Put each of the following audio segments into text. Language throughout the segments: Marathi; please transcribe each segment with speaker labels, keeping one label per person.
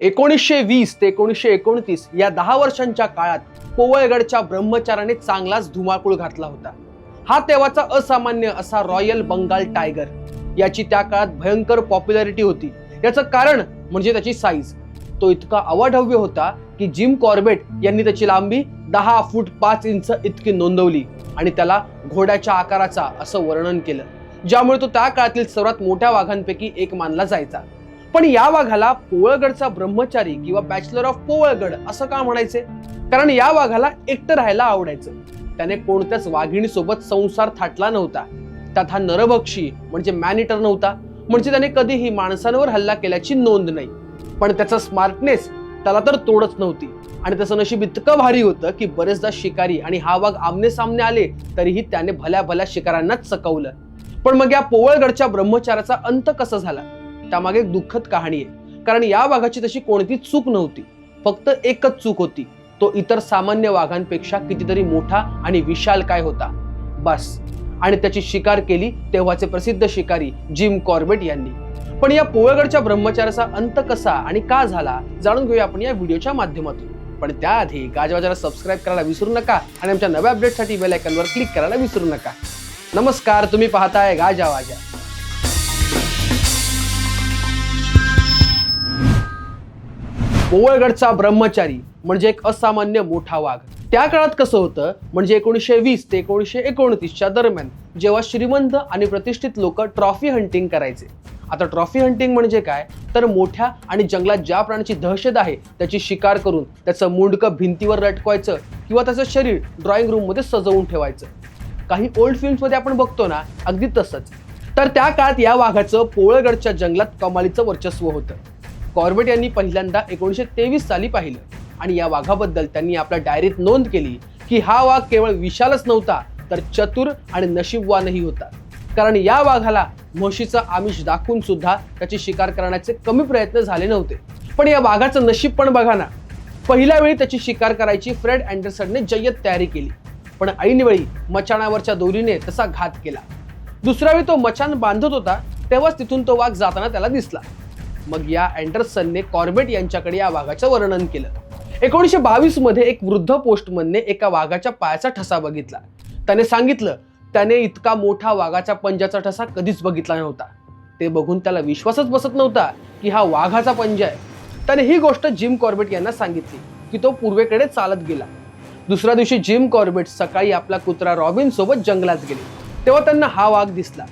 Speaker 1: एकोणीसशे वीस ते एकोणीसशे एकोणतीस या दहा वर्षांच्या काळात पोवळगडच्या ब्रह्मचाराने चांगलाच धुमाकूळ घातला होता. हा तेव्हाचा असामान्य असा रॉयल बंगाल टायगर. याची त्या काळात भयंकर पॉप्युलॅरिटी होती. याचं कारण म्हणजे त्याची साईज तो इतका अवाढव्य होता की जिम कॉर्बेट यांनी त्याची लांबी दहा फूट पाच इंच इतकी नोंदवली आणि त्याला घोड्याच्या आकाराचा असं वर्णन केलं. ज्यामुळे तो त्या काळातील सर्वात मोठ्या वाघांपैकी एक मानला जायचा. पण या वाघाला पोवळगडचा ब्रह्मचारी किंवा बॅचलर ऑफ पोवळगड असं का म्हणायचे? कारण या वाघाला एकटं राहायला आवडायचं. त्याने कोणत्याच वाघिणी सोबत संसार थाटला नव्हता. त्यात हा नरभक्षी म्हणजे मॅनिटर नव्हता. म्हणजे त्याने कधीही माणसांवर हल्ला केल्याची नोंद नाही. पण त्याचा स्मार्टनेस त्याला तर तोडच नव्हती. आणि त्याचं नशीब इतकं भारी होतं की बरेचदा शिकारी आणि हा वाघ आमने सामने आले तरीही त्याने भल्या भल्या शिकाऱ्यांनाच चकवलं. पण मग या पोवळगडच्या ब्रह्मचाराचा अंत कसा झाला? त्यामागे एक दुःखद कहाणी आहे. कारण या वाघाची तशी कोणतीच चूक नव्हती. फक्त एकच चूक होती. तो इतर सामान्य वाघांपेक्षा कितीतरी मोठा आणि विशाल काय होता? बस. आणि त्याची शिकार केली तेव्हाचे प्रसिद्ध शिकारी जिम कॉर्बेट यांनी. पण या पोवळगडच्या ब्रह्मचाराचा अंत कसा आणि का झाला जाणून घेऊया आपण या व्हिडिओच्या माध्यमातून. पण त्याआधी गाजवाजाला सबस्क्राईब करायला विसरू नका आणि आमच्या नव्या अपडेटसाठी बेल आयकॉनवर क्लिक करायला विसरू नका. नमस्कार तुम्ही पाहताय गाजावाजा पोवळगडचा ब्रह्मचारी म्हणजे एक असामान्य मोठा वाघ. त्या काळात कसं होतं? म्हणजे एकोणीसशे वीस ते एकोणीसशे एकोणतीसच्या दरम्यान जेव्हा श्रीमंत आणि प्रतिष्ठित लोक ट्रॉफी हंटिंग करायचे. आता ट्रॉफी हंटिंग म्हणजे काय? तर मोठ्या आणि जंगलात ज्या प्राण्याची दहशत आहे त्याची शिकार करून त्याचं मुंडकं भिंतीवर लटकवायचं किंवा त्याचं शरीर ड्रॉइंग रूममध्ये सजवून ठेवायचं. काही ओल्ड फिल्म्समध्ये आपण बघतो ना अगदी तसंच. तर त्या काळात या वाघाचं पोवळगडच्या जंगलात कमालीचं वर्चस्व होतं. कॉर्बेट यांनी पहिल्यांदा एकोणीसशे तेवीस साली पाहिलं. आणि या वाघाबद्दल त्यांनी आपल्या डायरीत नोंद केली की हा वाघ केवळ विशालच नव्हता तर चतुर आणि नशीबवानही होता. कारण या वाघाला म्हशीचं आमिष दाखवून सुद्धा त्याची शिकार करण्याचे कमी प्रयत्न झाले नव्हते. पण या वाघाचं नशीब पण बघा ना. पहिल्या वेळी त्याची शिकार करायची फ्रेड अँडरसनने जय्यत तयारी केली. पण ऐनवेळी मचाणावरच्या दोरीने तसा घात केला. दुसऱ्या वेळी तो मचान बांधत होता तेव्हाच तिथून तो वाघ जाताना त्याला दिसला. मग या अँडरसनने कॉर्बेट यांच्याकडे या वाघाचं वर्णन केलं. एकोणीसशे बावीसमध्ये एक वृद्ध पोस्टमनने एका वाघाच्या पायाचा ठसा बघितला. त्याने सांगितलं त्याने इतका मोठा वाघाच्या पंजाचा ठसा कधीच बघितला नव्हता. ते बघून त्याला विश्वासच बसत नव्हता की हा वाघाचा पंजा आहे. त्याने ही गोष्ट जिम कॉर्बेट यांना सांगितली की तो पूर्वेकडे चालत गेला. दुसऱ्या दिवशी जिम कॉर्बेट सकाळी आपला कुत्रा रॉबिन सोबत जंगलात गेले. तेव्हा त्यांना हा वाघ दिसला.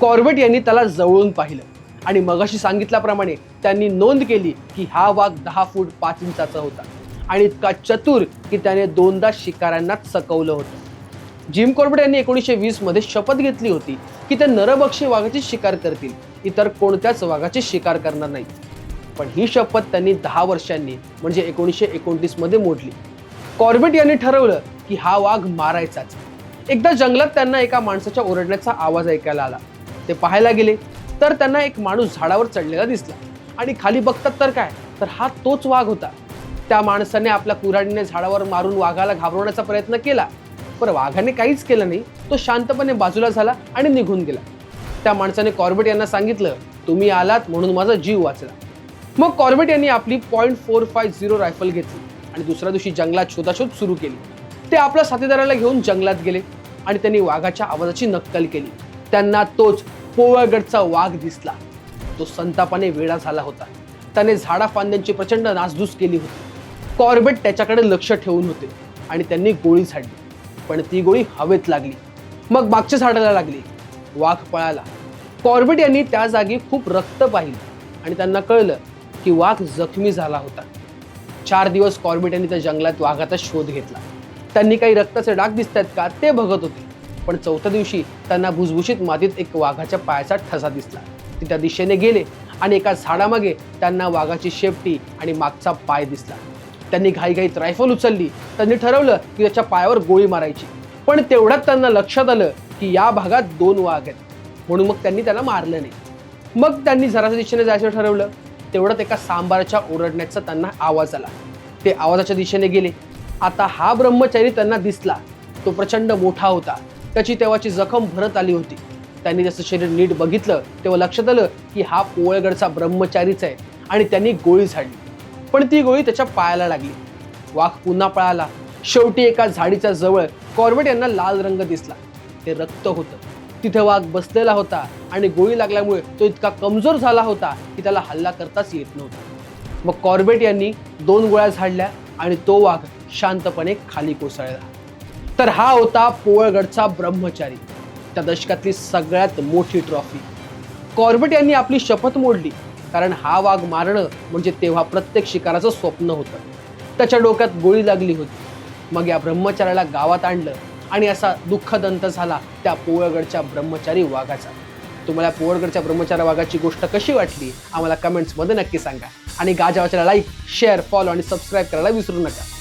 Speaker 1: कॉर्बेट यांनी त्याला जवळून पाहिलं. आणि मगाशी सांगितल्याप्रमाणे त्यांनी नोंद केली की हा वाघ दहा फूट पाच इंचाचा होता. आणि इतका चतुर की त्याने दोनदा शिकाऱ्यांना चकवलं होतं. जिम कॉर्बेट यांनी एकोणीसशे वीसमध्ये शपथ घेतली होती की ते नरभक्षी वाघाची शिकार करतील. इतर कोणत्याच वाघाची शिकार करणार नाहीत. पण ही शपथ त्यांनी दहा वर्षांनी म्हणजे एकोणीसशे एकोणतीसमध्ये मोडली. कॉर्बेट यांनी ठरवलं की हा वाघ मारायचाच. एकदा जंगलात त्यांना एका माणसाच्या ओरडण्याचा आवाज ऐकायला आला. ते पाहायला गेले. तर त्यांना एक माणूस झाडावर चढलेला दिसला. आणि खाली बघतात तर काय? तर हा तोच वाघ होता. त्या माणसाने आपल्या कुऱ्हाडीने झाडावर मारून वाघाला घाबरवण्याचा प्रयत्न केला. पण वाघाने काहीच केलं नाही. तो शांतपणे बाजूला झाला आणि निघून गेला. त्या माणसाने कॉर्बेट यांना सांगितलं तुम्ही आलात म्हणून माझा जीव वाचला. मग कॉर्बेट यांनी आपली point four five zero rifle घेतली आणि दुसऱ्या दिवशी जंगलात शोधाशोध सुरू केली. ते आपल्या साथीदाराला घेऊन जंगलात गेले आणि त्यांनी वाघाच्या आवाजाची नक्कल केली. त्यांना तोच पोवळगडचा वाघ दिसला. तो संतापाने वेडा झाला होता. त्याने झाडा फांद्यांची प्रचंड नासधूस केली होती. कॉर्बेट त्याच्याकडे लक्ष ठेवून होते आणि त्यांनी गोळी झाडली. पण ती गोळी हवेत लागली. मग मागच्या झाडाला लागली. वाघ पळाला. कॉर्बेट यांनी त्या जागी खूप रक्त पाहिलं आणि त्यांना कळलं की वाघ जखमी झाला होता. चार दिवस कॉर्बेट यांनी त्या जंगलात वाघाचा शोध घेतला. त्यांनी काही रक्ताचे डाग दिसतात का ते बघत होते. पण चौथ्या दिवशी त्यांना भुसभुशीत मातीत एक वाघाच्या पायाचा ठसा दिसला. ते त्या दिशेने गेले आणि एका झाडामागे त्यांना वाघाची शेपटी आणि मागचा पाय दिसला. त्यांनी घाईघाईत रायफल उचलली. त्यांनी ठरवलं की त्याच्या पायावर गोळी मारायची. पण तेवढ्यात त्यांना लक्षात आलं की या भागात दोन वाघ आहेत. म्हणून मग त्यांनी त्याला मारलं नाही. मग त्यांनी झराच्या दिशेने जायचं ठरवलं. तेवढ्यात एका सांबाराच्या ओरडण्याचा त्यांना आवाज आला. ते आवाजाच्या दिशेने गेले. आता हा ब्रह्मचारी त्यांना दिसला. तो प्रचंड मोठा होता. त्याची तेव्हाची जखम भरत आली होती. त्यांनी त्याचं शरीर नीट बघितलं तेव्हा लक्षात आलं की हा पोवळगडचा ब्रह्मचारीच आहे आणि त्यांनी गोळी झाडली. पण ती गोळी त्याच्या पायाला लागली. वाघ पुन्हा पळाला. शेवटी एका झाडीच्या जवळ कॉर्बेट यांना लाल रंग दिसला. ते रक्त होतं. तिथे वाघ बसलेला होता आणि गोळी लागल्यामुळे तो इतका कमजोर झाला होता की त्याला हल्ला करताच येत नव्हता. मग कॉर्बेट यांनी दोन गोळ्या झाडल्या आणि तो वाघ शांतपणे खाली कोसळला. तर हा होता पोवळगडचा ब्रह्मचारी. त्या दशकातली सगळ्यात मोठी ट्रॉफी कॉर्बेट यांनी आपली शपथ मोडली कारण हा वाघ मारणं म्हणजे तेव्हा प्रत्येक शिकाराचं स्वप्न होतं. त्याच्या डोक्यात गोळी लागली होती. मग या ब्रह्मचाऱ्याला गावात आणलं आणि असा दुःखदंत झाला त्या पोवळगडच्या ब्रह्मचारी वाघाचा. तुम्हाला पोवळगडच्या ब्रह्मचारी वाघाची गोष्ट कशी वाटली आम्हाला कमेंट्समध्ये नक्की सांगा. आणि गाजावाच्याला लाईक शेअर फॉलो आणि सबस्क्राईब करायला विसरू नका.